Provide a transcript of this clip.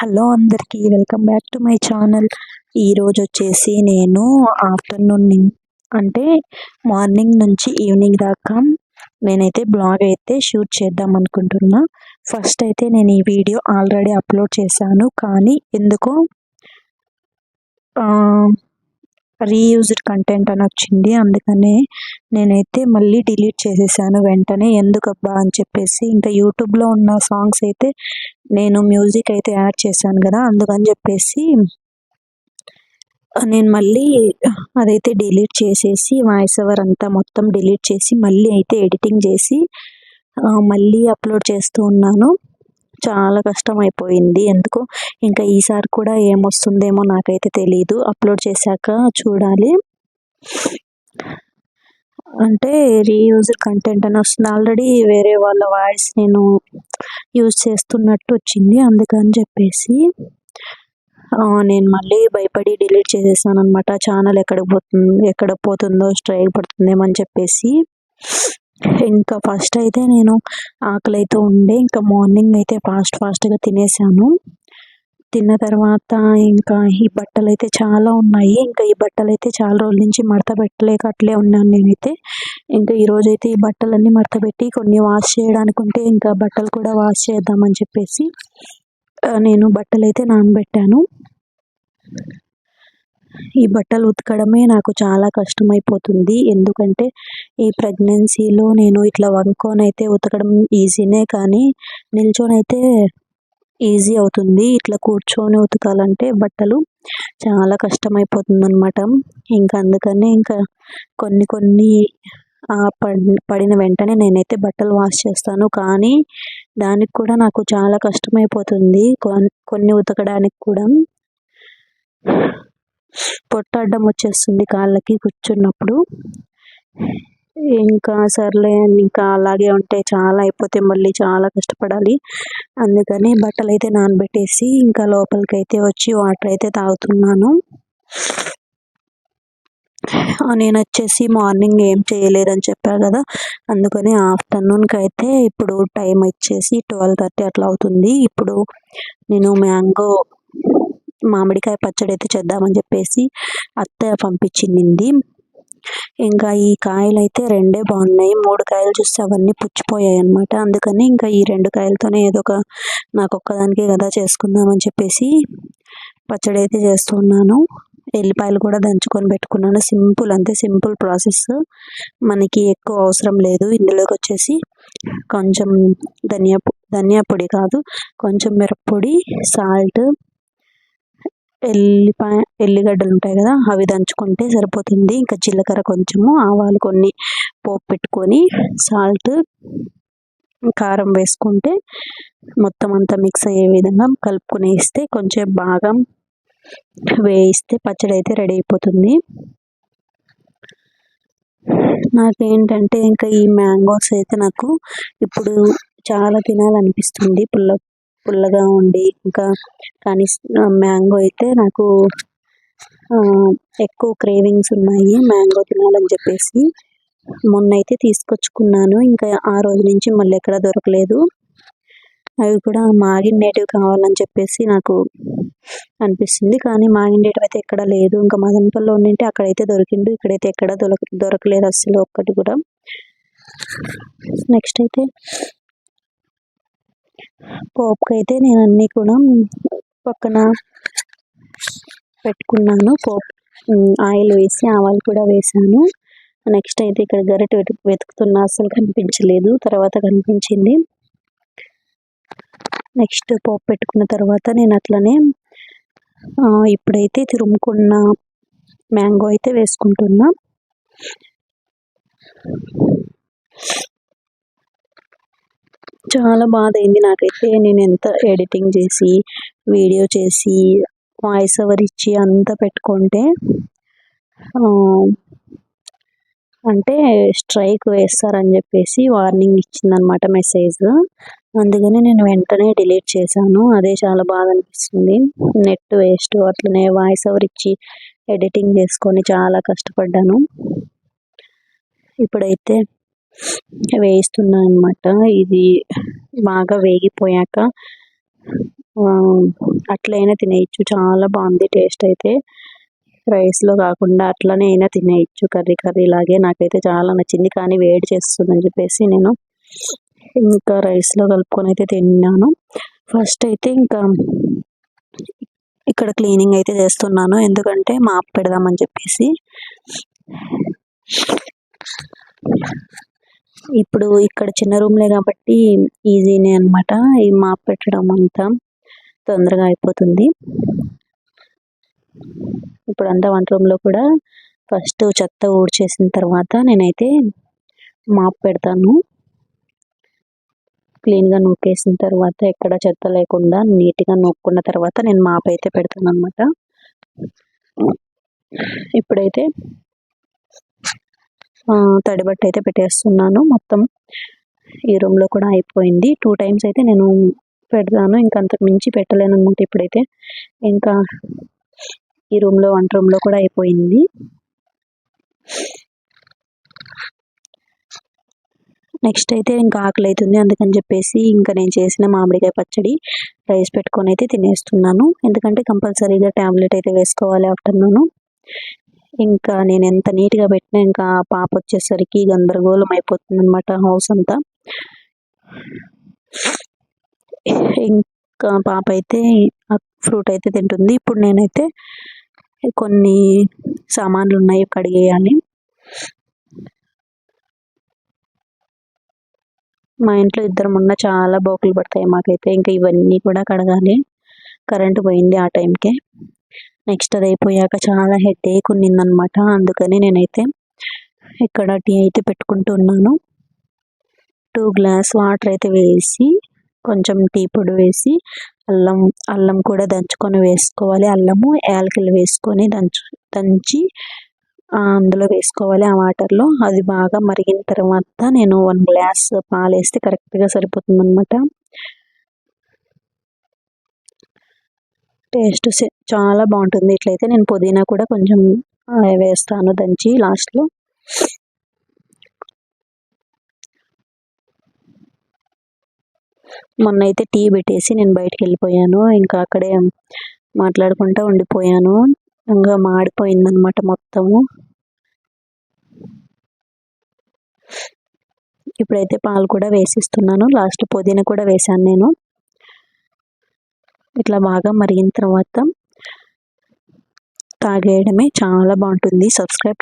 Hello అందరికీ welcome back to my channel. ఈరోజు వచ్చేసి నేను ఆఫ్టర్నూన్ అంటే మార్నింగ్ నుంచి ఈవినింగ్ దాకా నేనైతే బ్లాగ్ అయితే షూట్ చేద్దాం అనుకుంటున్నా. ఫస్ట్ అయితే నేను ఈ వీడియో ఆల్రెడీ అప్లోడ్ చేశాను కానీ ఎందుకో రీయూజ్డ్ కంటెంట్ అని వచ్చింది. అందుకనే నేనైతే మళ్ళీ డిలీట్ చేసేసాను వెంటనే. ఎందుకబ్బా అని చెప్పేసి ఇంకా యూట్యూబ్లో ఉన్న సాంగ్స్ అయితే నేను మ్యూజిక్ అయితే యాడ్ చేశాను కదా అందుకని చెప్పేసి నేను మళ్ళీ అదైతే డిలీట్ చేసేసి వాయిస్ ఓవర్ అంతా మొత్తం డిలీట్ చేసి మళ్ళీ అయితే ఎడిటింగ్ చేసి మళ్ళీ అప్లోడ్ చేస్తూ ఉన్నాను. చాలా కష్టం అయిపోయింది ఎందుకు? ఇంకా ఈసారి కూడా ఏమొస్తుందేమో నాకైతే తెలియదు అప్లోడ్ చేశాక చూడాలి. అంటే రీయూజ్ కంటెంట్ అని వస్తుంది. ఆల్రెడీ వేరే వాళ్ళ వాయిస్ నేను యూజ్ చేస్తున్నట్టు వచ్చింది. అందుకని చెప్పేసి నేను మళ్ళీ భయపడి డిలీట్ చేసేసాను అనమాట ఛానల్ ఎక్కడ పోతుంది ఎక్కడ పోతుందో స్ట్రైక్ పడుతుందేమో అని చెప్పేసి. ఇంకా ఫస్ట్ అయితే నేను ఆకలి అయితే ఉండే ఇంకా మార్నింగ్ అయితే ఫాస్ట్ ఫాస్ట్గా తినేసాను. తిన్న తర్వాత ఇంకా ఈ బట్టలు అయితే చాలా ఉన్నాయి. ఇంకా ఈ బట్టలు అయితే చాలా రోజుల నుంచి మడత పెట్టలేక అట్లే ఉన్నాను నేనైతే. ఇంకా ఈరోజు అయితే ఈ బట్టలన్నీ మడత పెట్టి కొన్ని వాష్ చేయడానికి ఉంటే ఇంకా బట్టలు కూడా వాష్ చేద్దామని చెప్పేసి నేను బట్టలు అయితే నానబెట్టాను. ఈ బట్టలు ఉతకడమే నాకు చాలా కష్టమైపోతుంది. ఎందుకంటే ఈ ప్రెగ్నెన్సీలో నేను ఇట్లా వంకొని అయితే ఉతకడం ఈజీనే కానీ నిల్చొని అయితే ఈజీ అవుతుంది. ఇట్లా కూర్చొని ఉతకాలంటే బట్టలు చాలా కష్టమైపోతుంది అనమాట ఇంకా అందుకనే ఇంకా కొన్ని కొన్ని పడిన వెంటనే నేనైతే బట్టలు వాష్ చేస్తాను. కానీ దానికి కూడా నాకు చాలా కష్టమైపోతుంది. కొన్ని ఉతకడానికి కూడా. పొట్ట అడ్డం వచ్చేస్తుంది కాళ్ళకి కూర్చున్నప్పుడు. ఇంకా సర్లే ఇంకా అలాగే ఉంటే చాలా అయిపోతే మళ్ళీ చాలా కష్టపడాలి. అందుకని బట్టలు అయితే నానబెట్టేసి ఇంకా లోపలికి అయితే వచ్చి వాటర్ అయితే తాగుతున్నాను. నేను వచ్చేసి మార్నింగ్ ఏం చేయలేదని చెప్పాను కదా అందుకని ఆఫ్టర్నూన్కి అయితే ఇప్పుడు టైం వచ్చేసి ట్వెల్వ్ థర్టీ అట్లా అవుతుంది. ఇప్పుడు నేను మ్యాంగో మామిడికాయ పచ్చడి అయితే చేద్దామని చెప్పేసి అత్త పంపించింది. ఇంకా ఈ కాయలు అయితే రెండే బాగున్నాయి. మూడు కాయలు చూస్తే అవన్నీ పుచ్చిపోయాయి అనమాట అందుకని ఇంకా ఈ రెండు కాయలతోనే ఏదో ఒక నాకు ఒక్కదానికే కదా చేసుకుందామని చెప్పేసి పచ్చడి అయితే చేస్తున్నాను ఎల్లిపాయలు కూడా దంచుకొని పెట్టుకున్నాను. సింపుల్ అంతే సింపుల్ ప్రాసెస్. మనకి ఎక్కువ అవసరం లేదు. ఇందులోకి వచ్చేసి కొంచెం ధనియా ధనియా పొడి కాదు కొంచెం మిరప్పొడి సాల్ట్ ఎల్లిపాయ ఎల్లిగడ్డలు ఉంటాయి కదా అవి దంచుకుంటే సరిపోతుంది. ఇంకా జీలకర్ర కొంచెము ఆవాలు కొన్ని పోపు పెట్టుకొని సాల్ట్ కారం వేసుకుంటే మొత్తం అంతా మిక్స్ అయ్యే విధంగా కలుపుకొని ఇస్తే కొంచెం బాగా వేయిస్తే పచ్చడి అయితే రెడీ అయిపోతుంది. నాకేంటంటే ఇంకా ఈ మ్యాంగోస్ అయితే నాకు ఇప్పుడు చాలా తినాలనిపిస్తుంది. పుల్ల పుల్లగా ఉండి ఇంకా కానీ మ్యాంగో అయితే నాకు ఎక్కువ క్రేవింగ్స్ ఉన్నాయి మ్యాంగో తినాలని చెప్పేసి మొన్న అయితే తీసుకొచ్చుకున్నాను. ఇంకా ఆ రోజు నుంచి మళ్ళీ ఎక్కడ దొరకలేదు. అవి కూడా మాగిండేటివి కావాలని చెప్పేసి నాకు అనిపిస్తుంది. కానీ మాగిండేటివి అయితే ఎక్కడ లేదు. ఇంకా మదనపల్లిలో ఉండింటే అక్కడైతే దొరికిండు. ఇక్కడైతే ఎక్కడ దొరక దొరకలేదు అస్సలు ఒక్కటి కూడా. నెక్స్ట్ అయితే పోపుకి అయితే నేను అన్నీ కూడా పక్కన పెట్టుకున్నాను. పోపు ఆయిల్ వేసి ఆవాలు కూడా వేసాను. నెక్స్ట్ అయితే ఇక్కడ గరిట వెతుకుతున్నా. అసలు కనిపించలేదు. తర్వాత కనిపించింది. నెక్స్ట్ పోపు పెట్టుకున్న తర్వాత నేను అట్లనే ఇప్పుడైతే తురుముకున్న మ్యాంగో అయితే వేసుకుంటున్నా. చాలా బాధ అయింది నాకైతే. నేను ఎంత ఎడిటింగ్ చేసి వీడియో చేసి వాయిస్ ఓవర్ ఇచ్చి అంతా పెట్టుకుంటే అంటే స్ట్రైక్ వేస్తారని చెప్పేసి వార్నింగ్ ఇచ్చిందనమాట మెసేజ్. అందుకని నేను వెంటనే డిలీట్ చేశాను. అదే చాలా బాగా అనిపిస్తుంది నెట్ వేస్ట్ అట్లనే వాయిస్ ఓవర్ ఇచ్చి ఎడిటింగ్ చేసుకొని చాలా కష్టపడ్డాను. ఇప్పుడైతే వేయిస్తున్నాను అనమాట ఇది బాగా వేగిపోయాక అట్లయినా తినేయచ్చు. చాలా బాగుంది టేస్ట్ అయితే. రైస్లో కాకుండా అట్లనే అయినా తినేయచ్చు. కర్రీ కర్రీ లాగే నాకైతే చాలా నచ్చింది. కానీ వేడి చేస్తుందని చెప్పేసి నేను ఇంకా రైస్లో కలుపుకొని అయితే తిన్నాను. ఫస్ట్ అయితే ఇంకా ఇక్కడ క్లీనింగ్ అయితే చేస్తున్నాను. ఎందుకంటే మాప్ పెడదామని చెప్పేసి. ఇప్పుడు ఇక్కడ చిన్న రూమ్లే కాబట్టి ఈజీనే అనమాట ఈ మాప్ పెట్టడం అంతా తొందరగా అయిపోతుంది. ఇప్పుడు అంతా వంట రూమ్లో కూడా ఫస్ట్ చెత్త ఊడ్చేసిన తర్వాత నేనైతే మాప్ పెడతాను. క్లీన్గా నూకేసిన తర్వాత ఎక్కడ చెత్త లేకుండా నీట్గా నూక్కున్న తర్వాత నేను మాప్ అయితే పెడతాను అనమాట ఇప్పుడైతే తడిబట్ట అయితే పెట్టేస్తున్నాను. మొత్తం ఈ రూమ్లో కూడా అయిపోయింది. టూ టైమ్స్ అయితే నేను పెడతాను. ఇంకా అంతకు మించి పెట్టలేను అనమాట ఇప్పుడైతే. ఇంకా ఈ రూమ్లో వంట రూమ్లో కూడా అయిపోయింది. నెక్స్ట్ అయితే ఇంకా ఆకలి అవుతుంది అందుకని చెప్పేసి ఇంకా నేను చేసిన మామిడికాయ పచ్చడి రైస్ పెట్టుకొని అయితే తినేస్తున్నాను. ఎందుకంటే కంపల్సరీగా ట్యాబ్లెట్ అయితే వేసుకోవాలి ఆఫ్టర్నూన్. ఇంకా నేను ఎంత నీట్గా పెట్టినా ఇంకా పాప వచ్చేసరికి గందరగోళం అయిపోతుంది అనమాట హౌస్ అంతా. ఇంకా పాప అయితే ఫ్రూట్ అయితే తింటుంది. ఇప్పుడు నేనైతే కొన్ని సామాన్లు ఉన్నాయి కడిగేయాలి. మా ఇంట్లో ఇద్దరం ఉన్న చాలా బోకులు పడతాయి మాకైతే. ఇంకా ఇవన్నీ కూడా కడగాలి. కరెంటు పోయింది ఆ టైంకే. నెక్స్ట్ అది అయిపోయాక చాలా హెడేక్ ఉన్నిందనమాట. అందుకని నేనైతే ఇక్కడ టీ అయితే పెట్టుకుంటున్నాను. టూ గ్లాస్ వాటర్ అయితే వేసి కొంచెం టీ పొడి వేసి అల్లం అల్లం కూడా దంచుకొని వేసుకోవాలి. అల్లము యాలకులు వేసుకొని దంచు దంచి అందులో వేసుకోవాలి ఆ వాటర్లో. అది బాగా మరిగిన తర్వాత నేను వన్ గ్లాస్ పాలు వేస్తే కరెక్ట్గా సరిపోతుంది అనమాట టేస్ట్ చాలా బాగుంటుంది. ఇట్లయితే నేను పుదీనా కూడా కొంచెం వేస్తాను దంచి లాస్ట్లో. మొన్న అయితే టీ పెట్టేసి నేను బయటకు వెళ్ళిపోయాను. ఇంకా అక్కడే మాట్లాడుకుంటూ ఉండిపోయాను. ఇంకా మాడిపోయిందనమాట మొత్తము. ఇప్పుడైతే పాలు కూడా వేసిస్తున్నాను. లాస్ట్ పుదీనా కూడా వేసాను నేను. ఇట్లా బాగా మరిగిన తర్వాత తాగేయడమే చాలా బాగుంటుంది. సబ్స్క్రైబ్